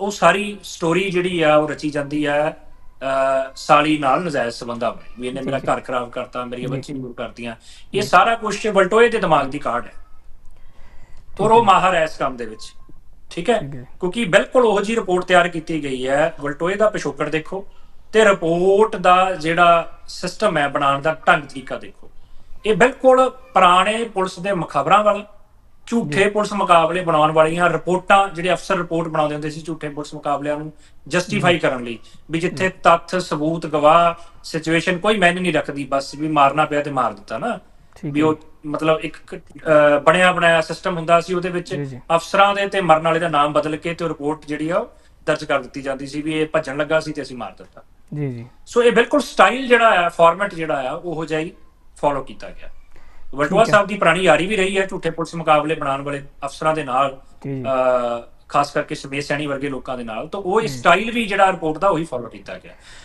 ਉਹ ਸਾਰੀ ਸਟੋਰੀ ਜਿਹੜੀ ਆ ਉਹ ਰਚੀ ਜਾਂਦੀ ਆ ਸਾਲੀ ਨਾਲ ਨਜਾਇਜ਼ ਸਬੰਧਾਂ ਵਾਲੀ ਵੀ ਇਹਨੇ ਮੇਰਾ ਘਰ ਖਰਾਬ ਕਰਤਾ ਮੇਰੀਆਂ। ਬੱਚੀਆਂ ਦੂਰ ਕਰਤੀਆਂ। ਇਹ ਸਾਰਾ ਕੁਝ ਵਲਟੋਏ ਦੇ ਦਿਮਾਗ ਦੀ ਕਾਢ ਹੈ। ਔਰ ਉਹ ਮਾਹਰ ਹੈ ਇਸ ਕੰਮ ਦੇ ਵਿੱਚ। ਠੀਕ ਹੈ? ਠੀਕ ਹੈ। ਕਿਉਂਕਿ ਬਿਲਕੁਲ ਉਹੋ ਜੀ ਰਿਪੋਰਟ ਤਿਆਰ ਕੀਤੀ ਗਈ ਹੈ। ਵਲਟੋਏ ਦਾ ਪਿਛੋਕੜ ਦੇਖੋ ਤੇ ਰਿਪੋਰਟ ਦਾ ਜਿਹੜਾ ਸਿਸਟਮ ਹੈ ਬਣਾਉਣ ਦਾ ਢੰਗ ਤਰੀਕਾ ਦੇਖੋ। ਇਹ ਬਿਲਕੁਲ ਪੁਰਾਣੇ ਪੁਲਿਸ ਦੇ ਮੁਖਬਰਾਂ ਵਾਲਾ ਝੂਠੇ ਪੁਲਿਸ ਮੁਕਾਬਲੇ ਬਣਾਉਣ ਵਾਲੀਆਂ ਰਿਪੋਰਟਾਂ ਜਿਹੜੇ ਅਫਸਰ ਰਿਪੋਰਟ ਬਣਾਉਂਦੇ ਹੁੰਦੇ ਸੀ ਝੂਠੇ ਪੁਲਿਸ ਮੁਕਾਬਲਿਆਂ ਨੂੰ ਜਸਟੀਫਾਈ ਕਰਨ ਲਈ। ਵੀ ਜਿੱਥੇ ਤੱਥ ਸਬੂਤ ਗਵਾਹ ਸਿਚੁਏਸ਼ਨ ਕੋਈ ਮੈਨ ਨਹੀਂ ਰੱਖਦੀ ਬਸ ਵੀ ਮਾਰਨਾ ਪਿਆ ਤੇ ਮਾਰ ਦਿੱਤਾ ਨਾ। ਵੀ ਉਹ ਮਤਲਬ ਇੱਕ ਬਣਿਆ ਬਣਾਇਆ ਸਿਸਟਮ ਹੁੰਦਾ ਸੀ ਉਹਦੇ ਵਿੱਚ। ਅਫਸਰਾਂ ਦੇ ਤੇ ਮਰਨ ਵਾਲੇ ਦਾ ਨਾਮ ਬਦਲ ਕੇ ਤੇ ਰਿਪੋਰਟ ਜਿਹੜੀ ਆ ਉਹ ਦਰਜ ਕਰ ਦਿੱਤੀ ਜਾਂਦੀ ਸੀ ਵੀ ਇਹ ਭੱਜਣ ਲੱਗਾ ਸੀ ਤੇ ਅਸੀਂ ਮਾਰ ਦਿੱਤਾ। ਜੀ ਜੀ। ਸੋ ਇਹ ਬਿਲਕੁਲ ਸਟਾਈਲ ਜਿਹੜਾ ਆ ਫਾਰਮੈਟ ਜਿਹੜਾ ਆ ਉਹੋ ਜਿਹਾ ਹੀ ਫੋਲੋ ਕੀਤਾ ਗਿਆ। ਹੈ। ਸਾਹਿਬ ਦੀ ਪੁਰਾਣੀ ਯਾਰੀ ਵੀ ਰਹੀ ਹੈ ਝੂਠੇ ਪੁਲਿਸ ਮੁਕਾਬਲੇ ਬਣਾਉਣ ਵਾਲੇ ਅਫਸਰਾਂ ਦੇ ਨਾਲ ਖਾਸ ਕਰਕੇ ਸਮੇਤ ਸੈਣੀ ਵਰਗੇ ਲੋਕਾਂ ਦੇ ਨਾਲ। ਤਾਂ ਉਹ ਸਟਾਈਲ ਵੀ ਜਿਹੜਾ ਰਿਪੋਰਟ ਦਾ ਉਹੀ ਫੋਲੋ ਕੀਤਾ ਗਿਆ।